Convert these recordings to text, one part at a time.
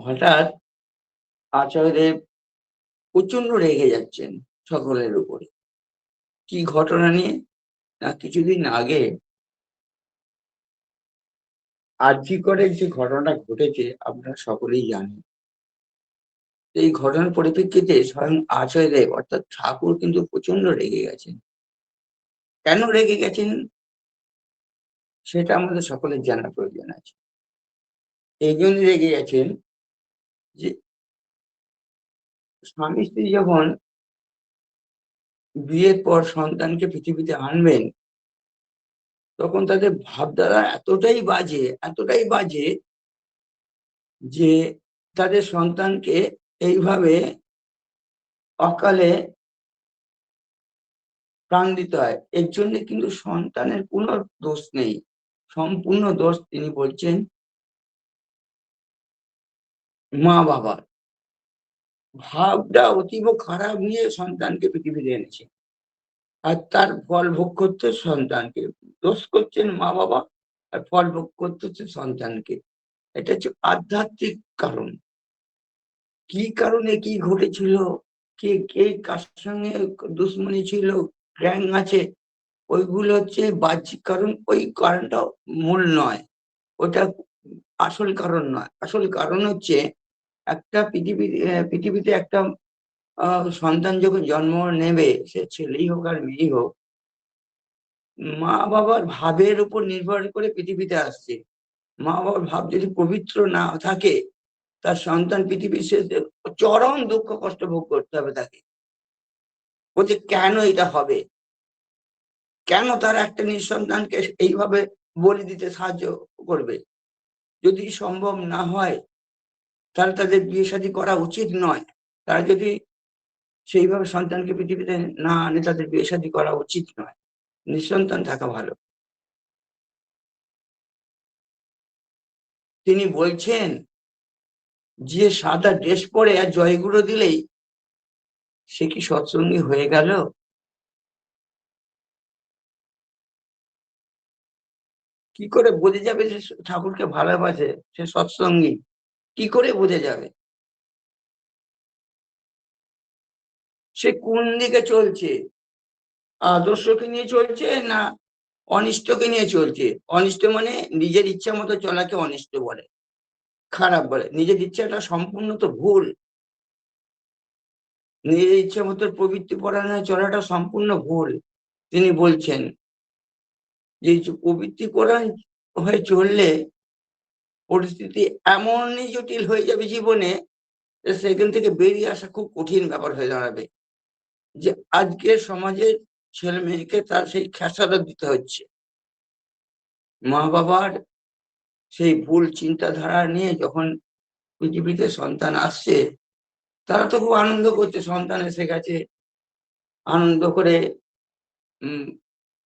হঠাৎ আচার্যদেব প্রচণ্ড রেগে যাচ্ছেন সকলের উপরে। কি ঘটনা নিয়ে? না কিছুদিন আগে আর্জি করে যে ঘটনাটা ঘটেছে আপনারা সকলেই জানেন। এই ঘটনার পরিপ্রেক্ষিতে স্বয়ং আচার্যদেব অর্থাৎ ঠাকুর কিন্তু প্রচণ্ড রেগে গেছেন। কেন রেগে গেছেন? সেটা আমাদের সকলের জানার প্রয়োজন আছে। এই জন্য রেগে গেছেন যে স্বামী স্ত্রী যখন বিয়ের পর সন্তানকে পৃথিবীতে আনবেন, তখন তাদের ভাবধারা এতটাই বাজে এতটাই বাজে যে তাদের সন্তানকে এইভাবে অকালে প্রাণ দিতে হয়। এর জন্য কিন্তু সন্তানের কোনো দোষ নেই। সম্পূর্ণ দোষ তিনি বলছেন মা বাবার। ভাবটা অতীব খারাপ নিয়ে সন্তানকে পৃথিবীতে এনেছে। আর তার ফল ভোগ করতে সন্তানকে, দোষ করছেন মা বাবা, আর ফল ভোগ করতে হচ্ছে সন্তানকে। এটা হচ্ছে আধ্যাত্মিক কারণ। কি কারণে কি ঘটেছিল? কে কে কার সঙ্গে দুশ্মনী ছিল? গ্যাং আছে? ওইগুলো হচ্ছে বাহ্যিক কারণ। ওই কারণটা মূল নয়। ওটা আসল কারণ নয়। আসল কারণ হচ্ছে একটা পৃথিবী পৃথিবীতে একটা সন্তান যখন জন্ম নেবে, সে ছেলেই হোক আর মেয়েই হোক মা বাবার ভাবের উপর নির্ভর করে পৃথিবীতে আসছে। মা বাবার ভাব যদি পবিত্র না থাকে, তার সন্তান পৃথিবীর শেষে চরম দুঃখ কষ্ট ভোগ করতে হবে তাকে। বলছে কেন এটা হবে? কেন তার একটা নিঃসন্তানকে এইভাবে বলি দিতে সাহায্য করবে? যদি সম্ভব না হয় তাহলে তাদের বিয়ে শাদী করা উচিত নয়। তারা যদি সেইভাবে সন্তানকে পৃথিবীতে না আনে, তাদের বিয়ে শাদী করা উচিত নয়। নিঃসন্তান থাকা ভালো। তিনি বলছেন, যে সাদা ড্রেস পরে আর জয়গুলো দিলেই সে কি সৎসঙ্গী হয়ে গেল? কি করে বোঝা যাবে যে ঠাকুরকে ভালোবাসে? সে সৎসঙ্গী। কি করে বোঝা যাবে? সে কোন দিকে চলছে? আদর্শকে নিয়ে চলছে না অনিষ্টকে নিয়ে চলছে? অনিষ্ট মানে নিজের ইচ্ছা মতো চলাকে অনিষ্ট বলে, খারাপ বলে। নিজের ইচ্ছাটা সম্পূর্ণ তো ভুল। নিজের ইচ্ছা মতো প্রবৃত্তি পড়ানো চলাটা সম্পূর্ণ ভুল। তিনি বলছেন যে, প্রবৃত্তি পরায়ণ হয়ে চললে পরিস্থিতি এমনই জটিল হয়ে যাবে জীবনে সেখান থেকে বেরিয়ে আসা খুব কঠিন ব্যাপার হয়ে দাঁড়াবে। যে আজকের সমাজের ছেলে মেয়েকে তার সেই খেসারত দিতে হচ্ছে। মা বাবার সেই ভুল চিন্তাধারা নিয়ে যখন পৃথিবীতে সন্তান আসছে, তারা তো খুব আনন্দ করছে, সন্তান এসে গেছে। আনন্দ করে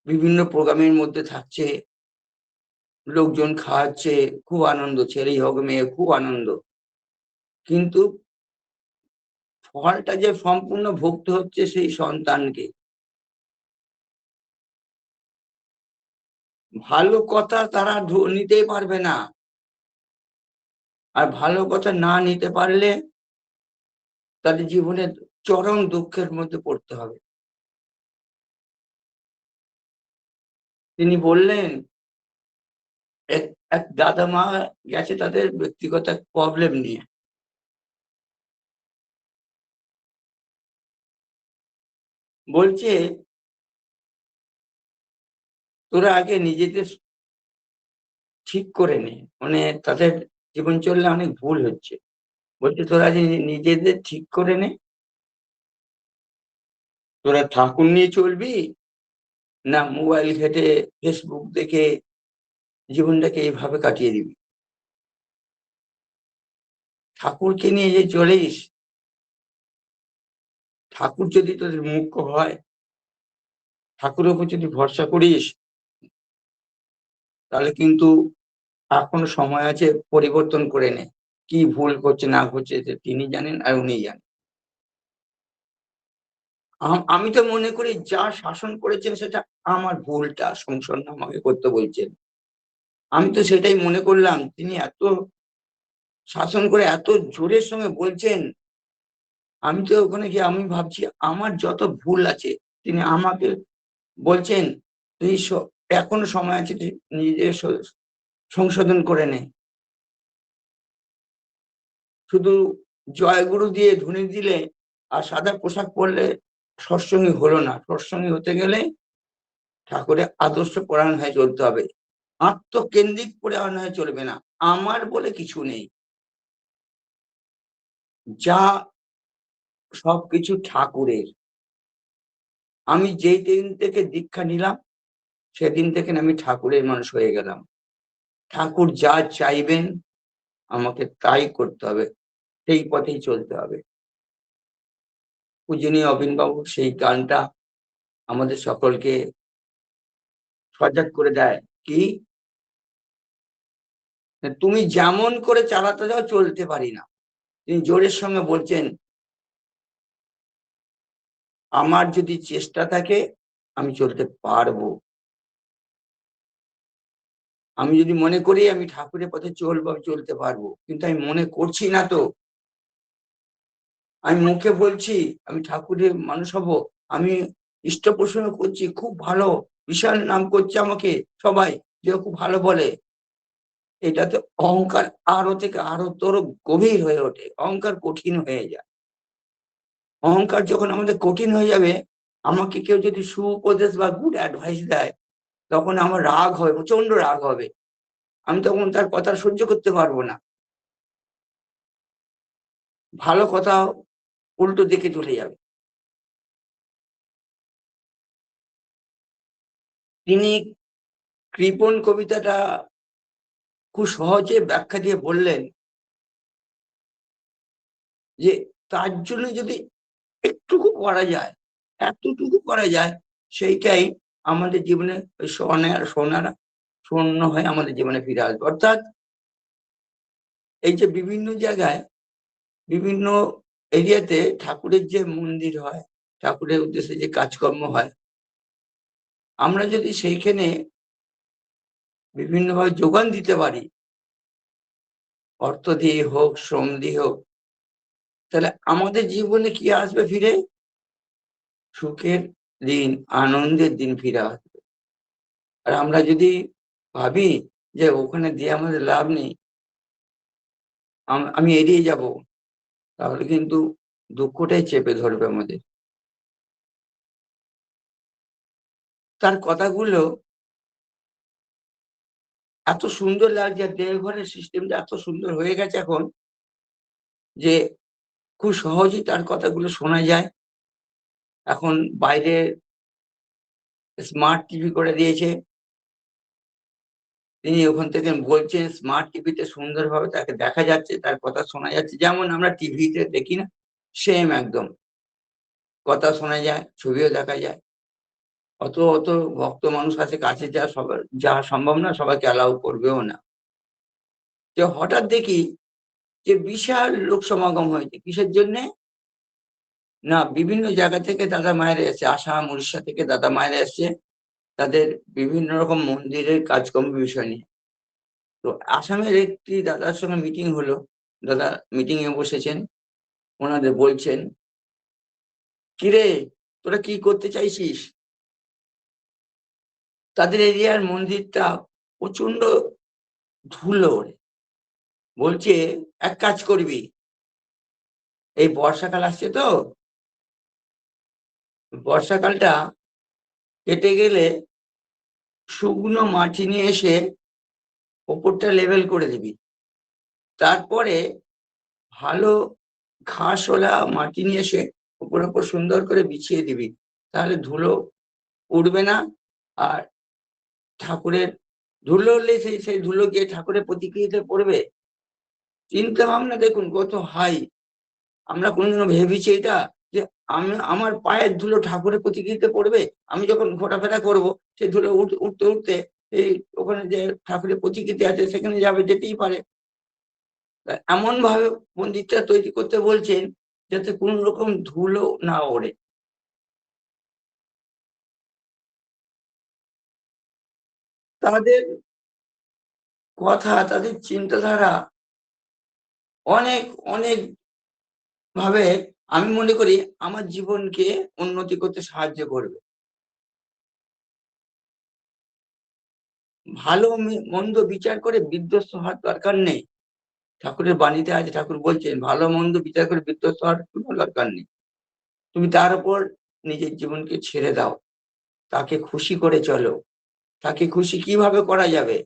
বিভিন্ন প্রোগ্রামের মধ্যে থাকছে। লোকজন খাওয়াচ্ছে, খুব আনন্দ, ছেলেই হোক, মেয়ে, খুব আনন্দ। কিন্তু ফলটা যে সম্পূর্ণ ভুক্ত হচ্ছে সেই সন্তানকে। ভালো কথা তারা নিতেই পারবে না। আর ভালো কথা না নিতে পারলে তাদের জীবনে চরম দুঃখের মধ্যে পড়তে হবে। তিনি বললেন এক এক দাদা মা গেছে তাদের ব্যক্তিগত এক প্রবলেম নিয়ে। বলছে, তোরা আগে নিজেদের ঠিক করে নে। মানে তাদের জীবন চললে অনেক ভুল হচ্ছে। বলছে, তোরা যে নিজেদের ঠিক করে নে। তোরা ঠাকুর নিয়ে চলবি? না মোবাইল ঘেটে ফেসবুক দেখে জীবনটাকে এইভাবে কাটিয়ে দিবি। ঠাকুরকে নিয়ে যে চলিস, ঠাকুর যদি তোদের মুখ্য হয়, ঠাকুরের উপর যদি ভরসা করিস, তাহলে কিন্তু এখনও সময় আছে পরিবর্তন করে নে। কি ভুল করছে, না করছে তিনি জানেন আর উনি জানেন। আমি তো মনে করি যা শাসন করেছেন সেটা আমার ভুলটা সংশোধন আমাকে করতে বলছেন। আমি তো সেটাই মনে করলাম, তিনি এত শাসন করে এত জোরের সঙ্গে বলছেন, আমি তো ওখানে গিয়ে আমি ভাবছি আমার যত ভুল আছে, তিনি আমাকে বলছেন, তুই এখনও সময় আছে নিজেদের সংশোধন করে নে। শুধু জয়গুরু দিয়ে ধুনি দিলে আর সাদা পোশাক পরলে সৎসঙ্গী হলো না, সৎসঙ্গী হতে গেলে ঠাকুরের আদর্শ পরায়ণ হয়ে চলতে হবে। আত্মকেন্দ্রিক পরায়ণ হয়ে চলবে না। আমার বলে কিছু নেই। যা সবকিছু ঠাকুরের। আমি যেই দিন থেকে দীক্ষা নিলাম, সেদিন থেকে আমি ঠাকুরের মানুষ হয়ে গেলাম। ঠাকুর যা চাইবেন, আমাকে তাই করতে হবে, সেই পথেই চলতে হবে। পূজনীয় অবিনবাবু সেই গানটা আমাদের সকলকে সজাগ করে দেয়। কি? তুমি যেমন করে চালাতে যাও চলতে পারি না। তিনি জোরের সঙ্গে বলছেন, আমার যদি চেষ্টা থাকে, আমি চলতে পারব। আমি যদি মনে করি আমি ঠাকুরের পথে চলবো চলতে পারব। কিন্তু আমি মনে করছি না তো। আমি মুখে বলছি, আমি ঠাকুরের মানুষ হব। আমি ইষ্ট করছি, খুব ভালো। বিশাল নাম করছে আমাকে সবাই, যে খুব ভালো বলে। এটাতে অহংকার আরও থেকে আরও তোর গভীর হয়ে ওঠে, অহংকার কঠিন হয়ে যায়। অহংকার যখন আমাদের কঠিন হয়ে যাবে, আমাকে কেউ যদি সুউপদেশ বা গুড অ্যাডভাইস দেয়, তখন আমার রাগ হবে প্রচণ্ড রাগ হবে। আমি তখন তার কথা সহ্য করতে পারব না। ভালো কথা উল্টো দিকে চলে যাবে। তিনি কৃপন কবিতাটা খুব সহজে ব্যাখ্যা দিয়ে বললেন যে তার জন্য যদি একটুকু করা যায়, এতটুকু করা যায়, সেইটাই আমাদের জীবনে সোনার সোনারা স্বর্ণ হয়ে আমাদের জীবনে ফিরে আসবে। অর্থাৎ এই যে বিভিন্ন জায়গায়, বিভিন্ন এরিয়াতে ঠাকুরের যে মন্দির হয়, ঠাকুরের উদ্দেশ্যে যে কাজকর্ম হয়, আমরা যদি সেইখানে বিভিন্নভাবে যোগান দিতে পারি। অর্থ দিয়ে হোক, শ্রম দিয়ে হোক, তাহলে আমাদের জীবনে কি আসবে ফিরে? সুখের দিন, আনন্দের দিন ফিরে আসবে। আর আমরা যদি ভাবি যে ওখানে দিয়ে আমাদের লাভ নেই, আমি এড়িয়ে যাব, তাহলে কিন্তু দুঃখটাই চেপে ধরবে আমাদের। তার কথাগুলো এত সুন্দর লাগছে দেহঘরের সিস্টেমটা এত সুন্দর হয়ে গেছে এখন যে খুব সহজেই তার কথাগুলো শোনা যায়। এখন বাইরে স্মার্ট টিভি করে দিয়েছে। তিনি ওখান থেকে বলছেন স্মার্ট টিভিতে সুন্দরভাবে তাকে দেখা যাচ্ছে, তার কথা শোনা যাচ্ছে। যেমন আমরা টিভিতে দেখি না সেম একদম। কথা শোনা যায়, ছবিও দেখা যায়। অত অত ভক্ত মানুষ আছে, কাছে যা সবার, যা সম্ভব না সবাইকে অ্যালাউ করবেও না। যে হঠাৎ দেখি যে বিশাল লোক সমাগম হয়েছে। কিসের জন্যে? না, বিভিন্ন জায়গা থেকে দাদা মায়েরা এসছে, আসাম, উড়িষ্যা থেকে দাদা মায়েরা এসছে, তাদের বিভিন্ন রকম মন্দিরের কাজকর্ম বিষয় নিয়ে। তো আসামের একটি দাদার সঙ্গে মিটিং হলো। দাদা মিটিং এ বসেছেন, ওনাদের বলছেন, কিরে, তোরা কি করতে চাইছিস? তাদের এরিয়ার মন্দিরটা প্রচণ্ড ধুলো বলছে, এক কাজ করবি, এই বর্ষাকাল আসছে তো, বর্ষাকালটা কেটে গেলে শুকনো মাটি নিয়ে এসে ওপরটা লেভেল করে দিবি। তারপরে ভালো ঘাসওয়ালা মাটি নিয়ে এসে ওপর ওপর সুন্দর করে বিছিয়ে দিবি। তাহলে ধুলো উঠবে না, আর ঠাকুরের ধুলো উঠলে সেই সেই ধুলো গিয়ে ঠাকুরের প্রতিক্রিয়াতে পড়বে? চিন্তা ভাবনা দেখুন, কত হাই। আমরা কোনোদিনও ভেবেছি এটা, যে আমি, আমার পায়ের ধুলো ঠাকুরের প্রতিকৃতিতে পড়বে? আমি যখন ঘোরাফেরা করব সেই ধুলো উঠতে উঠতে এই ওখানে যে ঠাকুরের প্রতিকৃতি আছে, সেখানে যাবে, যেতেই পারে। এমন ভাবে মন্দিরটা তৈরি করতে বলছেন, যাতে কোন রকম ধুলো না ওড়ে। তাদের কথা, তাদের চিন্তাধারা অনেক অনেক ভাবে আমি মনে করি আমার জীবনকে উন্নতি করতে সাহায্য করবে। ভালো মন্দ বিচার করে বিধ্বস্ত হওয়ার দরকার নেই। ঠাকুরের বাণীতে আছে, ঠাকুর বলছেন, ভালো, মন্দ বিচার করে বিধ্বস্ত হওয়ার কোনো দরকার নেই। তুমি তার উপর নিজের জীবনকে ছেড়ে দাও। তাকে খুশি করে চলো। তাকে খুশি কীভাবে করা যাবে?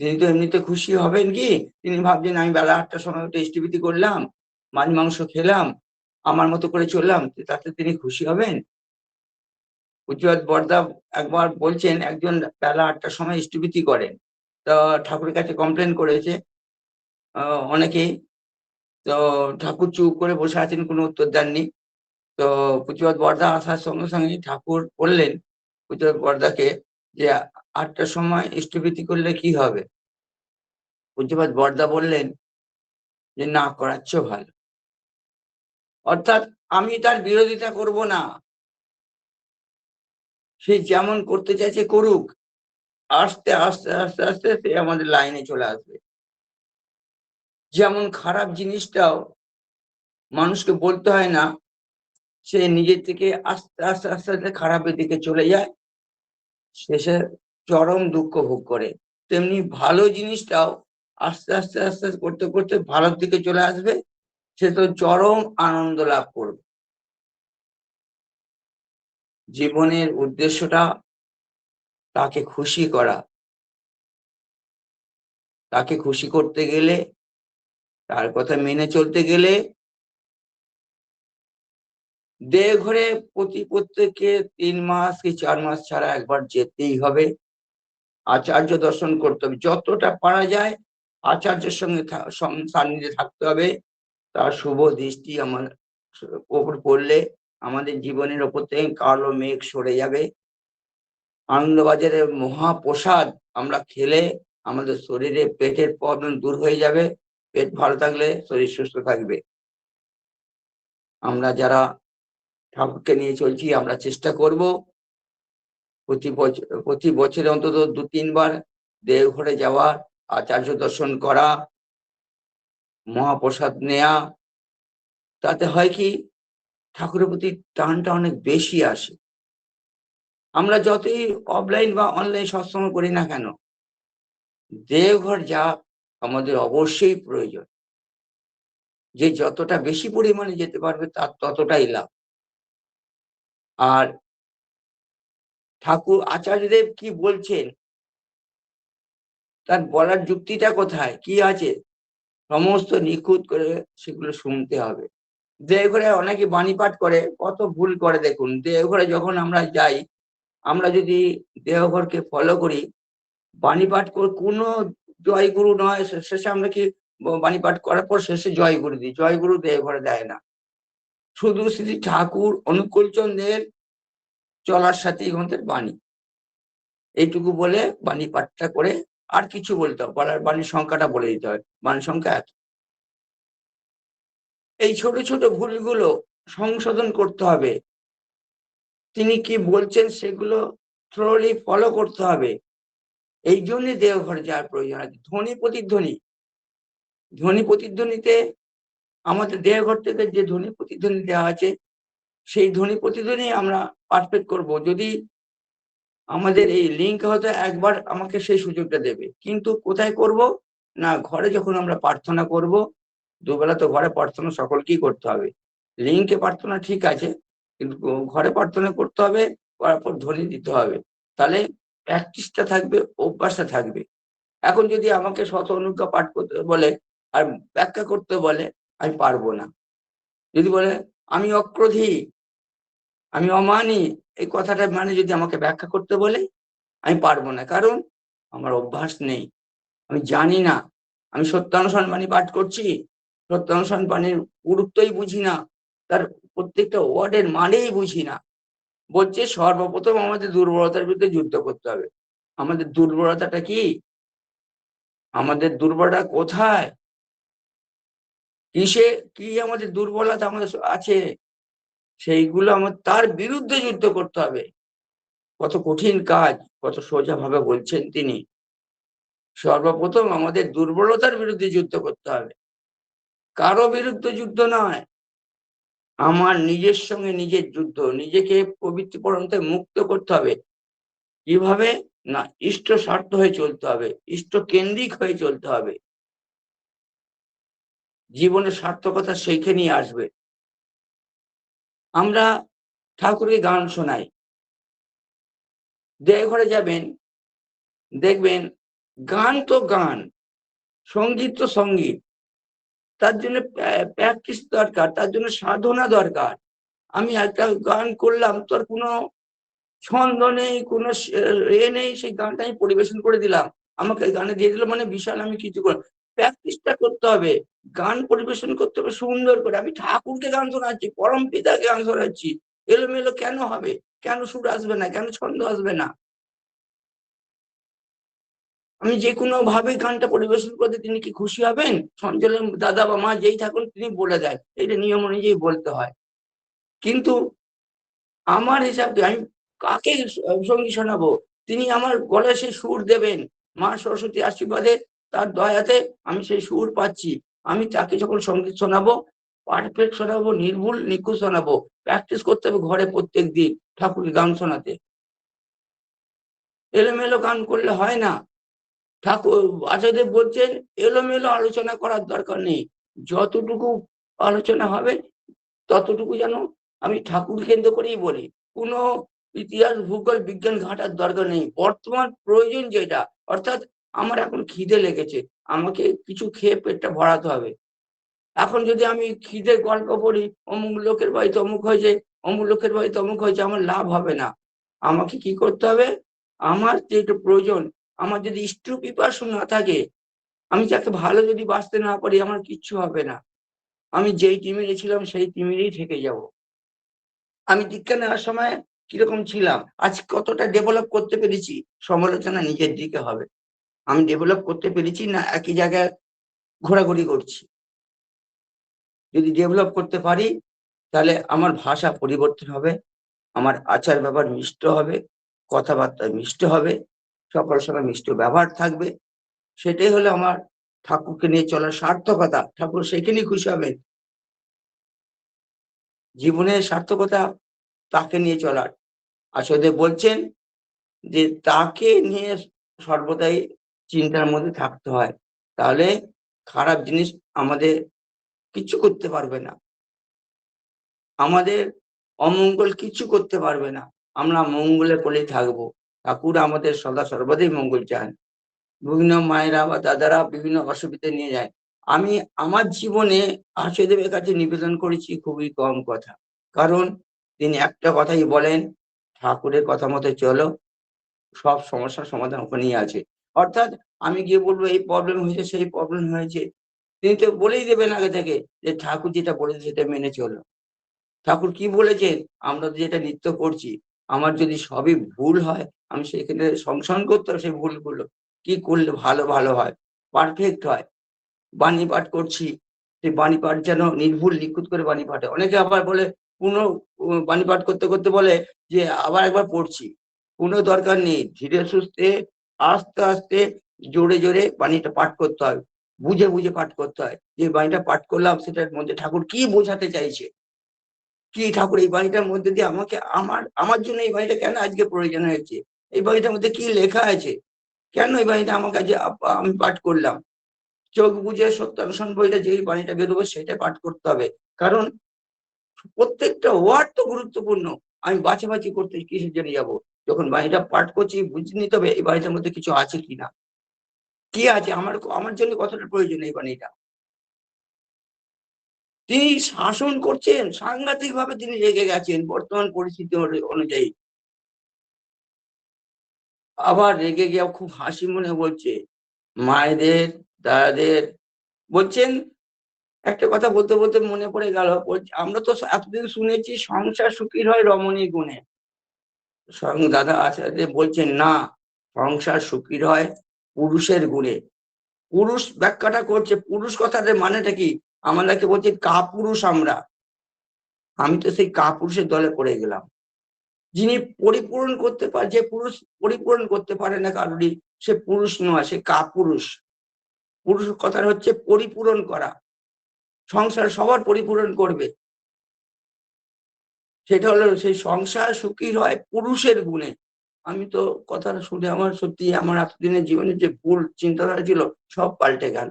তিনি তো এমনিতে খুশি হবেন কি? তিনি ভাবছেন, আমি বেলা আটটার সময় টেস্টিভিটি করলাম, মাছ, মাংস খেলাম, আমার মতো করে চললাম তাতে তিনি খুশি হবেন? উজ্জ্বল বর্দা একবার বলছেন, একজন বেলা আটটার সময় স্থিবিতি করেন। তো ঠাকুরের কাছে কমপ্লেন করেছে। অনেকেই তো ঠাকুর চুপ করে বসে আছেন, কোনো উত্তর দেননি। তো পুজোবাদ বর্দা আসার সঙ্গে সঙ্গে ঠাকুর বললেন পুজোবাদ বর্দাকে যে আটটার সময় ইষ্টভীতি করলে কি হবে? পুজোবাদ বর্দা বললেন যে, না, করাচ্ছ ভালো। অর্থাৎ আমি তার বিরোধিতা করব না। সে যেমন করতে চাইছে করুক, আস্তে আস্তে আস্তে আস্তে সে আমাদের লাইনে চলে আসবে। যেমন খারাপ জিনিসটাও মানুষকে বলতে হয় না সে নিজের থেকে আস্তে আস্তে আস্তে আস্তে খারাপের দিকে চলে যায়। শেষে চরম দুঃখ ভোগ করে। তেমনি ভালো জিনিসটাও আস্তে আস্তে আস্তে করতে করতে ভালোর দিকে চলে আসবে। সে তো চরম আনন্দ লাভ করবে। জীবনের উদ্দেশ্যটা তাকে খুশি করা। তাকে খুশি করতে গেলে, তার কথা মেনে চলতে গেলে দেহঘরে প্রতি প্রত্যেককে তিন মাস কি চার মাস ছাড়া একবার যেতেই হবে। আচার্য দর্শন করতে হবে। যতটা পারা যায় আচার্যের সঙ্গে সান্নিধ্যে থাকতে হবে। তার শুভ দৃষ্টি আমার ওপর পড়লে আমাদের জীবনের ওপর থেকে কালো মেঘ সরে যাবে। আনন্দবাজারের মহাপ্রসাদ আমরা খেলে আমাদের শরীরে পেটের প্রবলেম দূর হয়ে যাবে। পেট ভালো থাকলে শরীর সুস্থ থাকবে। আমরা যারা ঠাকুরকে নিয়ে চলছি, আমরা চেষ্টা করব। প্রতি বছর প্রতি বছরে অন্তত দু, তিনবার দেওঘরে যাওয়া, আচার্য দর্শন করা, মহাপ্রসাদ নেয়া। তাতে হয় কি, ঠাকুরের প্রতি টানটা অনেক বেশি আসে। আমরা যতই অফলাইন বা অনলাইন সৎসঙ্গ করি না কেন, দেওঘর যা আমাদের অবশ্যই প্রয়োজন। যে যতটা বেশি পরিমাণে যেতে পারবে তার ততটাই লাভ। আর ঠাকুর আচার্যদেব কি বলছেন? তার বলার যুক্তিটা কোথায়? কি আছে? সমস্ত নিখুঁত করে সেগুলো শুনতে হবে। দেওঘরে অনেকে বাণী পাঠ করে, কত ভুল করে দেখুন। দেওঘরে যখন আমরা যাই, আমরা যদি দেওঘরকে ফলো করি বাণী পাঠ করে, কোনো জয়গুরু নয় শেষে আমরা কি বাণী পাঠ করার পর শেষে জয়গুরু দিই। জয়গুরু দেওঘরে দেয় না। শুধু শ্রী ঠাকুর অনুকূল চন্দ্রের চলার সাথে গ্রন্থের বাণী। এইটুকু বলে বাণী পাঠটা করে আর কিছু বলতে হবে বলার বাণীর সংখ্যাটা বলে দিতে হয় বাণীর সংখ্যা এত। এই ছোট ছোট ভুলগুলো সংশোধন করতে হবে। তিনি কি বলছেন সেগুলো থ্রোলি ফলো করতে হবে। এই জন্য দেওঘর যাওয়ার প্রয়োজন আছে। ধ্বনি প্রতিধ্বনি। ধ্বনি প্রতিধ্বনিতে আমাদের দেহঘর থেকে যে ধ্বনি প্রতিধ্বনি দেওয়া আছে, সেই ধ্বনি প্রতিধ্বনি আমরা পারফেক্ট করব। যদি আমাদের এই লিঙ্ক হয়তো একবার আমাকে সেই সুযোগটা দেবে। কিন্তু কোথায় করব? না, ঘরে যখন আমরা প্রার্থনা করব, দুবেলা তো ঘরে প্রার্থনা সকলকেই করতে হবে। লিঙ্কে প্রার্থনা ঠিক আছে, কিন্তু ঘরে প্রার্থনা করতে হবে, করার পর ধ্বনি দিতে হবে। তাহলে প্র্যাকটিসটা থাকবে, অভ্যাসটা থাকবে। এখন যদি আমাকে শত অনুজ্ঞা পাঠ করতে বলে আর ব্যাখ্যা করতে বলে আমি পারব না। যদি বলে, আমি অক্রোধী, আমি অমানি এই কথাটা মানে যদি আমাকে ব্যাখ্যা করতে বলে, আমি পারব না। কারণ আমার অভ্যাস নেই। আমি জানি না। আমি সত্যানুসরণ বাণী পাঠ করছি। সত্যানুসরণ বাণীর গুরুত্বই বুঝি না। তার প্রত্যেকটা ওয়ার্ডের মানেই বুঝি না। বলছে, সর্বপ্রথম আমাদের দুর্বলতার বিরুদ্ধে যুদ্ধ করতে হবে। আমাদের দুর্বলতাটা কি? আমাদের দুর্বলতা কোথায়? কিসে, কি আমাদের দুর্বলতা আমাদের আছে? সেইগুলো আমার, তার বিরুদ্ধে যুদ্ধ করতে হবে। কত কঠিন কাজ, কত সোজা ভাবে বলছেন তিনি। সর্বপ্রথম আমাদের দুর্বলতার বিরুদ্ধে যুদ্ধ করতে হবে। কারও বিরুদ্ধে যুদ্ধ নয়। আমার নিজের সঙ্গে নিজের যুদ্ধ, নিজেকে থেকে মুক্ত করতে হবে। কীভাবে? না ইষ্ট স্বার্থ হয়ে চলতে হবে ইষ্ট কেন্দ্রিক হয়ে চলতে হবে। জীবনের সার্থকতা সেইখানেই আসবে। আমরা ঠাকুরকে গান শোনাই। ঘরে যাবেন, দেখবেন গান তো গান, সংগীত তো সংগীত। তার জন্য প্র্যাকটিস দরকার, তার জন্য সাধনা দরকার। আমি একটা গান করলাম, তোর কোনো ছন্দ নেই, কোনো এ নেই, সেই গানটা আমি পরিবেশন করে দিলাম। আমাকে গানে দিয়ে দিল মানে বিশাল আমি কিছু করলাম প্র্যাকটিসটা করতে হবে, গান পরিবেশন করতে হবে, সুন্দর করে। আমি ঠাকুরকে গান শোনাচ্ছি, পরম পিতাকে গান শোনাচ্ছি। এলোমেলো কেন হবে? কেন সুর আসবে না? কেন ছন্দ আসবে না? আমি যে কোনো ভাবে গানটা পরিবেশন করতে তিনি কি খুশি হবেন? সঞ্চালন দাদা বা মা যেই থাকুন, তিনি বলে দেয়। এটা নিয়ম অনুযায়ী বলতে হয়। কিন্তু আমার হিসাবে আমি কাকে সঙ্গী শোনাবো? তিনি আমার গলায় সে সুর দেবেন। মা সরস্বতী আশীর্বাদে তার দয়াতে আমি সেই সুর পাচ্ছি। আমি তাকে যখন সংগীত শোনাবো, পারফেক্ট শোনাবো, নির্ভুল, নিখুঁত শোনাবো, প্র্যাকটিস করতে হবে ঘরে প্রত্যেক দিন ঠাকুরের গান শোনাতে। এলোমেলো গান করলে হয় না। ঠাকুর আচার্যদেব বলছেন, এলোমেলো আলোচনা করার দরকার নেই। যতটুকু আলোচনা হবে, ততটুকু যেন আমি ঠাকুর কেন্দ্র করেই বলি। কোনো ইতিহাস, ভূগোল, বিজ্ঞান ঘাটার দরকার নেই। বর্তমান প্রয়োজন যেটা, অর্থাৎ আমার এখন খিদে লেগেছে, আমাকে কিছু খেয়ে পেটটা ভরাতে হবে। এখন যদি আমি খিদে গল্প পড়ি, অমুক লোকের বাড়িতে অমুক হয়েছে, অমুক লোকের বাড়িতে অমুক হয়েছে, আমার লাভ হবে না। আমাকে কি করতে হবে? আমার যেটা প্রয়োজন, আমার যদি ইষ্ট পিপাসু না থাকে, আমি যাকে ভালো যদি বাঁচতে না পারি, আমার কিচ্ছু হবে না। আমি যেই টিমে ছিলাম, সেই টিমেরই থেকে যাব। আমি দীক্ষা নেওয়ার সময় কীরকম ছিলাম? আজ কতটা ডেভেলপ করতে পেরেছি? সমালোচনা নিজের দিকে হবে। আমি ডেভেলপ করতে পেরেছি না, একই জায়গায় ঘোরাঘুরি করছি। যদি ডেভেলপ করতে পারি, তাহলে আমার ভাষা পরিবর্তন হবে, আমার আচার ব্যবহার মিষ্ট হবে, কথাবার্তা মিষ্ট হবে সকল সময় মিষ্ট ব্যবহার থাকবে। সেটাই হলো আমার ঠাকুরকে নিয়ে চলার সার্থকতা। ঠাকুর সেখানেই খুশি হবেন। জীবনের সার্থকতা তাকে নিয়ে চলার। আসলে বলছেন যে, তাকে নিয়ে সর্বদাই চিন্তার মধ্যে থাকতে হয়। তাহলে খারাপ জিনিস আমাদের কিছু করতে পারবে না। আমাদের অমঙ্গল কিছু করতে পারবে না। আমরা মঙ্গলে করেই থাকব। ঠাকুর আমাদের সদা সর্বদাই মঙ্গল চান। বিভিন্ন মায়েরা বা দাদারা বিভিন্ন অসুবিধা নিয়ে যায়। আমি আমার জীবনে আশয়দেবের কাছে নিবেদন করেছি খুবই কম কথা। কারণ তিনি একটা কথাই বলেন, ঠাকুরের কথা মতো চলো, সব সমস্যার সমাধান ওখানেই আছে। অর্থাৎ আমি গিয়ে বলব, এই প্রবলেম হয়েছে, সেই প্রবলেম হয়েছে। তিনি তো বলেই দেবেন আগে থেকে যে, ঠাকুর যেটা বলেছে, সেটা মেনে চলো। ঠাকুর কি বলেছেন? আমরা যেটা নৃত্য করছি, আমার যদি সবই ভুল হয়, আমি সেখানে সংশোধন করতে হবে সেই ভুলগুলো। কি করলে ভালো ভালো হয়? পারফেক্ট হয়। বাণী পাঠ করছি, সেই বাণী পাঠ যেন নির্ভুল, নিখুঁত করে বাণী পাঠে অনেকে আবার বলে, পুনঃ বাণী পাঠ করতে করতে বলে যে, আবার একবার পড়ছি। কোনো দরকার নেই। ধীরে সুস্থে আস্তে আস্তে জোরে জোরে বাণীটা পাঠ করতে হয়। বুঝে বুঝে পাঠ করতে হয়। যে বাণীটা পাঠ করলাম, সেটার মধ্যে ঠাকুর কি বোঝাতে চাইছে? কি ঠাকুর, এই বাণীটার মধ্যে দিয়ে আমাকে, আমার আমার জন্য এই বাণীটা কেন আজকে প্রয়োজন হয়েছে? এই বাণীটার মধ্যে কি লেখা আছে? কেন এই বাণীটা আমার কাছে আমি পাঠ করলাম? চোখ বুঝে সত্যানুসন বইটা যেই বাণীটা বেরোবে, সেটা পাঠ করতে হবে। কারণ প্রত্যেকটা ওয়ার্ড তো গুরুত্বপূর্ণ। আমি বাছে বাছি করতে কিসের জন্য যাব? যখন বাণীটা পাঠ করছি বুঝে নিতে হবে এই বাণীটার মধ্যে কিছু আছে কিনা কি আছে? আমার আমার জন্য কতটা প্রয়োজন এই বাণীটা তিনি শাসন করছেন সাংঘাতিক ভাবে তিনি রেগে গেছেন, বর্তমান পরিস্থিতি অনুযায়ী। আবার রেগে গিয়ে খুব হাসি মনে বলছে, মায়েদের, দাদাদের, বলছেন, একটা কথা বলতে বলতে মনে পড়ে গেল আমরা তো এতদিন শুনেছি, সংসার সুখীর হয় রমণী গুণে। স্বয়ং দাদা আচার্য বলছেন, না, সংসার সুখীর হয় পুরুষের গুণে। পুরুষ ব্যাখ্যাটা করছে, পুরুষ কথাটার মানেটা কি? আমাদেরকে বলছে, কাপুরুষ আমরা। আমি তো সেই কাপুরুষের দলে পড়ে গেলাম। যিনি পরিপূরণ করতে পারে, যে পুরুষ পরিপূরণ করতে পারে না কারোরই, সে পুরুষ নয়, সে কাপুরুষ। পুরুষ কথাটা হচ্ছে পরিপূরণ করা। সংসার সবার পরিপূরণ করবে। সেটা হলো সেই সংসার সুখী হয় পুরুষের গুণে। আমি তো কথাটা শুনে আমার সত্যি আমার এতদিনের জীবনে যে ভুল চিন্তাধারা ছিল সব পাল্টে গেল।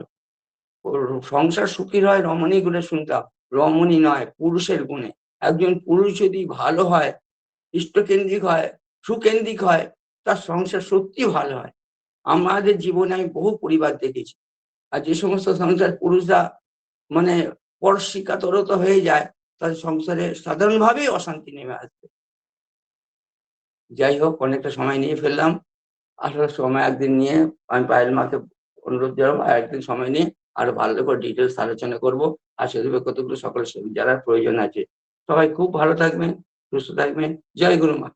সংসার সুখী হয় রমণী গুণে শুনতাম। রমণী নয়, পুরুষের গুণে। একজন পুরুষ যদি ভালো হয়, ইষ্টকেন্দ্রিক হয়, সুকেন্দ্রিক হয়, তার সংসার সত্যি ভালো হয়। আমাদের জীবনে আমি বহু পরিবার দেখেছি। আর যে সমস্ত সংসার পুরুষরা মানে পরশিকাতরত হয়ে যায় তাদের সংসারে সাধারণভাবেই অশান্তি নেমে আসবে। যাই হোক, অনেকটা সময় নিয়ে ফেললাম। আসলে সময় একদিন নিয়ে আমি পায়েল মাকে অনুরোধ জানাব, আর একদিন সময় নিয়ে আরও ভালো করে ডিটেলস আলোচনা করব। আর সেভাবে কতগুলো সকল যারা প্রয়োজন আছে। সবাই খুব ভালো থাকবেন, সুস্থ থাকবেন। জয় গুরু মা